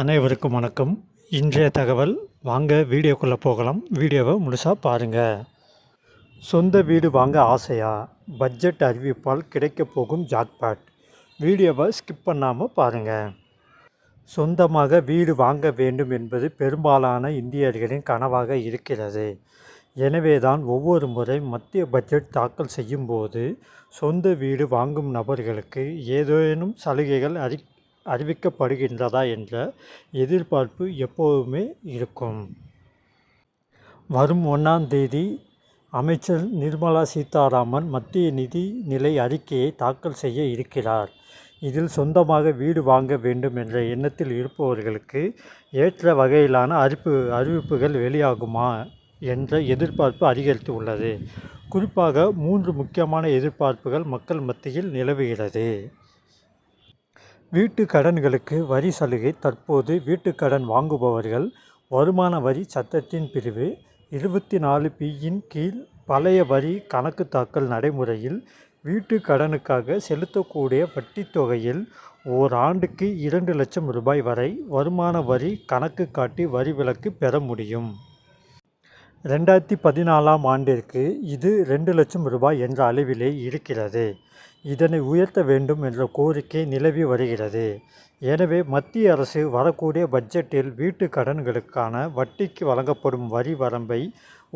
அனைவருக்கும் வணக்கம். இன்றைய தகவல் வாங்க வீடியோக்குள்ளே போகலாம். வீடியோவை முழுசாக பாருங்கள் சொந்த வீடு வாங்க ஆசையா? பட்ஜெட் அறிவிப்பால் கிடைக்கப் போகும் ஜாக்பாட். வீடியோவை ஸ்கிப் பண்ணாமல் பாருங்கள் சொந்தமாக வீடு வாங்க வேண்டும் என்பது பெரும்பாலான இந்தியர்களின் கனவாக இருக்கிறது. எனவே தான் ஒவ்வொரு முறை மத்திய பட்ஜெட் தாக்கல் செய்யும்போது சொந்த வீடு வாங்கும் நபர்களுக்கு ஏதேனும் சலுகைகள் அறி அறிவிக்கப்படுகின்றதா என்ற எதிர்பார்ப்பு எப்போதுமே இருக்கும். வரும் ஒன்றாம் தேதி அமைச்சர் நிர்மலா சீதாராமன் மத்திய நிதி நிலை அறிக்கையை தாக்கல் செய்ய இருக்கிறார். இதில் சொந்தமாக வீடு வாங்க வேண்டும் என்ற எண்ணத்தில் இருப்பவர்களுக்கு ஏற்ற வகையிலான அறிப்பு அறிவிப்புகள் வெளியாகுமா என்ற எதிர்பார்ப்பு அதிகரித்து உள்ளது குறிப்பாக மூன்று முக்கியமான எதிர்பார்ப்புகள் மக்கள் மத்தியில் நிலவுகிறது. வீட்டு கடன்களுக்கு வரி சலுகை தற்போது வீட்டுக்கடன் வாங்குபவர்கள் வருமான வரி சட்டத்தின் பிரிவு இருபத்தி நாலு பியின் கீழ் பழைய வரி கணக்கு தாக்கல் நடைமுறையில் வீட்டு கடனுக்காக செலுத்தக்கூடிய வட்டித் தொகையில் ஓர் ஆண்டுக்கு இரண்டு லட்சம் ரூபாய் வரை வருமான வரி கணக்கு காட்டி வரி விலக்கு பெற முடியும். ரெண்டாயிரத்தி பதினாலாம் ஆண்டிற்கு இது ரெண்டு லட்சம் ரூபாய் என்ற அளவிலே இருக்கிறது. இதனை உயர்த்த வேண்டும் என்ற கோரிக்கை நிலவி வருகிறது. எனவே மத்திய அரசு வரக்கூடிய பட்ஜெட்டில் வீட்டு கடன்களுக்கான வட்டிக்கு வழங்கப்படும் வரி வரம்பை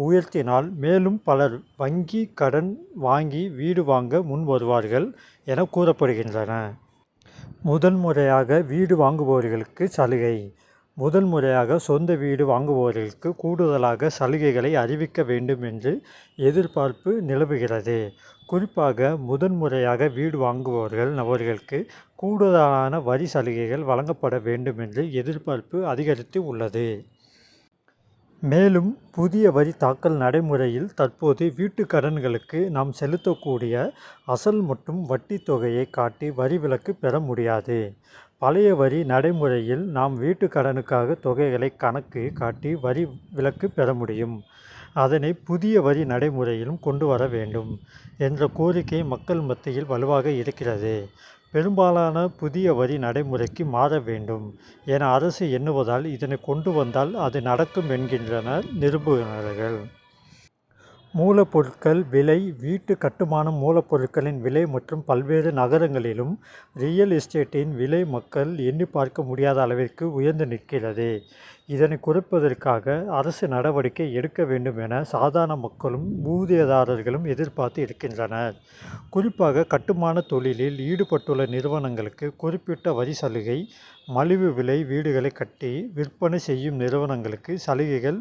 உயர்த்தினால் மேலும் பலர் வங்கி கடன் வாங்கி வீடு வாங்க முன் வருவார்கள் என கூறப்படுகின்றன. முதன்முறையாக வீடு வாங்குபவர்களுக்கு சலுகை. முதல் முறையாக சொந்த வீடு வாங்குபவர்களுக்கு கூடுதலாக சலுகைகளை அறிவிக்க வேண்டும் என்று எதிர்பார்ப்பு நிலவுகிறது. குறிப்பாக முதன்முறையாக வீடு வாங்குபவர்கள் நபர்களுக்கு கூடுதலான வரி சலுகைகள் வழங்கப்பட வேண்டும் என்று எதிர்பார்ப்பு அதிகரித்து உள்ளது. மேலும் புதிய வரி தாக்கல் நடைமுறையில் தற்போது வீட்டு கடன்களுக்கு நாம் செலுத்தக்கூடிய அசல் மற்றும் வட்டி தொகையை காட்டி வரி விலக்கு பெற முடியாது. பழைய வரி நடைமுறையில் நாம் வீட்டு கடனுக்காக தொகைகளை கணக்கு காட்டி வரி விலக்கு பெற முடியும். அதனை புதிய வரி நடைமுறையிலும் கொண்டு வர வேண்டும் என்ற கோரிக்கை மக்கள் மத்தியில் வலுவாக இருக்கிறது. பெரும்பாலான புதிய வரி நடைமுறைக்கு மாற வேண்டும் என அரசு எண்ணுவதால் இதனை கொண்டு வந்தால் அது நடக்கும் என்கின்றனர் நிருபுணர்கள் மூலப்பொருட்கள் விலை வீட்டு கட்டுமானம் மூலப்பொருட்களின் விலை மற்றும் பல்வேறு நகரங்களிலும் ரியல் எஸ்டேட்டின் விலை மக்கள் எண்ணி பார்க்க முடியாத அளவிற்கு உயர்ந்து நிற்கிறது. இதனை குறைப்பதற்காக அரசு நடவடிக்கை எடுக்க வேண்டும் என சாதாரண மக்களும் ஊதியதாரர்களும் எதிர்பார்த்து இருக்கின்றனர். குறிப்பாக கட்டுமான தொழிலில் ஈடுபட்டுள்ள நிறுவனங்களுக்கு குறிப்பிட்ட வரி சலுகை மலிவு விலை வீடுகளை கட்டி விற்பனை செய்யும் நிறுவனங்களுக்கு சலுகைகள்